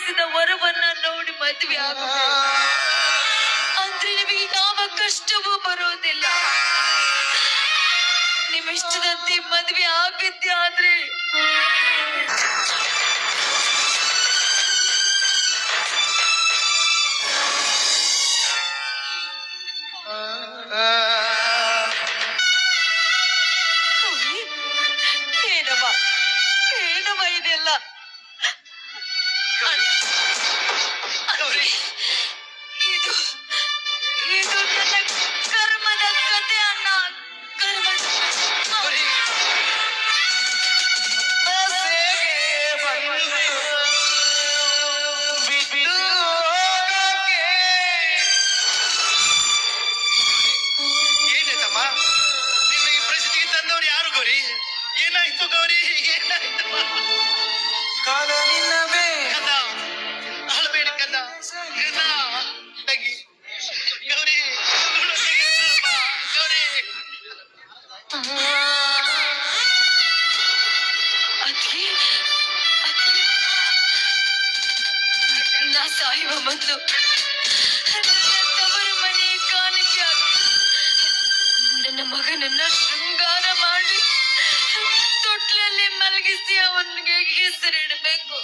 ಬಯಸಿದ ವರವನ್ನ ನೋಡಿ ಮದುವೆ ಆಗಬೇಕು. ಅಂದ್ರೆ ಯಾವ ಕಷ್ಟವೂ ಬರೋದಿಲ್ಲ. ನಿಮ್ಮ ಇಷ್ಟದಂತೆ ಮದುವೆ ಆಗಿದ್ದೆ ಆದ್ರೆ ಏನವ ಏನವ ಇದೆಲ್ಲ? ಗೌರಿ. ಇದು ಇದು ನನ್ನ ಕರ್ಮದ ಕತೆ ಅಣ್ಣ ಕರ್ಮದ. ಏನಾಯ್ತಮ್ಮ ನಿನ್ನ ಈ ಪರಿಸ್ಥಿತಿಗೆ ತಂದವ್ರು ಯಾರು ಗೌರಿ ಏನಾಯ್ತು ಗೌರಿ ನಾ ಸಾಯುವ ಮೊದಲು ತವರು ಮನೆ ಕಾಣಿಕೆ ನನ್ನ ಮಗನನ್ನ ಶೃಂಗಾರ ಮಾಡಿ ತೊಟ್ಲಲ್ಲಿ ಮಲಗಿಸಿ ಅವನಿಗೆ ಹೆಸರಿಡಬೇಕು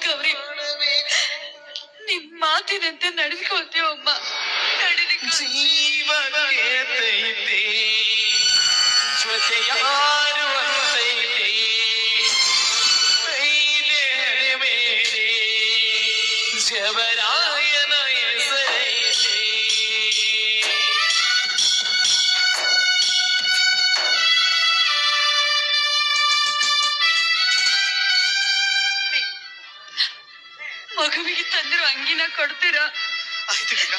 ಆಯ್ತಮ್ಮ ಗೌರಿ ನಿಮ್ ಮಾತಿನಂತೆ ನಡೆದುಕೊಳ್ತೀವಮ್ಮ ನಡೆದುಕೊ ಜೀವಕ್ಕೆ ತೈತೆ ಜೊತೆ ಯಾರು ಅಂತೈತೆ ಕೈಲೆ ಮಗುವಿಗೆ ತಂದಿರೋ ಅಂಗಿನ ಕೊಡ್ತೀರಾ? ಆಯ್ತು ಕಕ್ಕ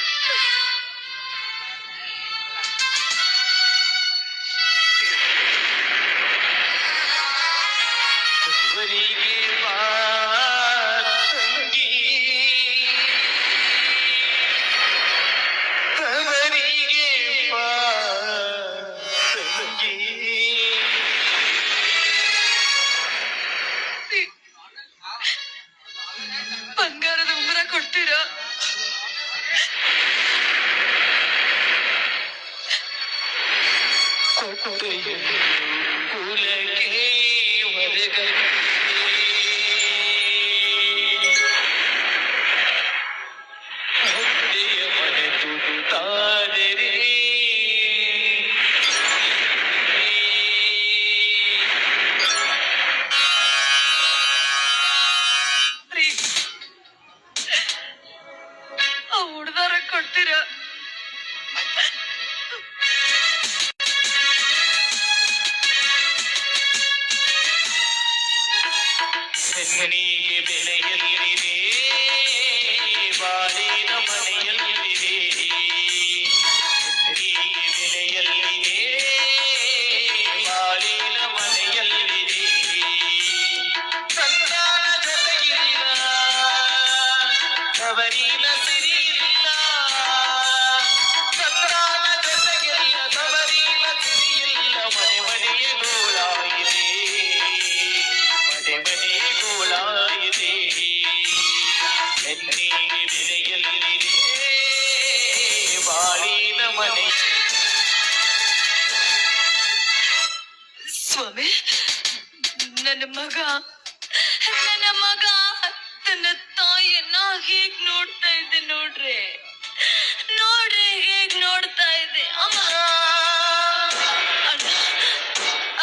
对对对。ಹೆಣ್ಣಿಗೆ ಬೆಲೆಯಲ್ಲಿದೆ ಬಾಳಿನ ಮನೆಯಲ್ಲಿದೆ. ಹೆಣ್ಣಿಗೆ ಬೆಲೆಯಲ್ಲಿದೆ ಬಾಳಿನ ಮನೆಯಲ್ಲಿದೆ. ಸಂತಾನ ಜೊತೆಗಿಲ್ಲ ತವರಿನ ಸ್ವಾಮಿ ನನ್ನ ಮಗ ನನ್ನ ಮಗ ತನ್ನ ತಾಯಿಯನ್ನ ಹೇಗ್ ನೋಡ್ತಾ ಇದ್ದೆ ನೋಡ್ರಿ? ನೋಡ್ರಿ, ಹೇಗ್ ನೋಡ್ತಾ ಇದ್ದೆ? ಅಮ್ಮ!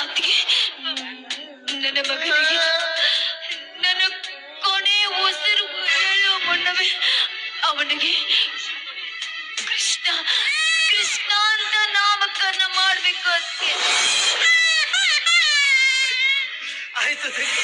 ಅತ್ತಿಗೆ, ನನ್ನ ಮಗನಿಗೆ ನನ್ನ ಕೊನೆ ಉಸಿರು ಹೇಳುವ ಮುನ್ನವೇ ಅವನಿಗೆ ಕೃಷ್ಣ ಕೃಷ್ಣ ಅಂತ ನಾಮಕರಣ ಮಾಡ್ಬೇಕು ಅದಕ್ಕೆ Thank you.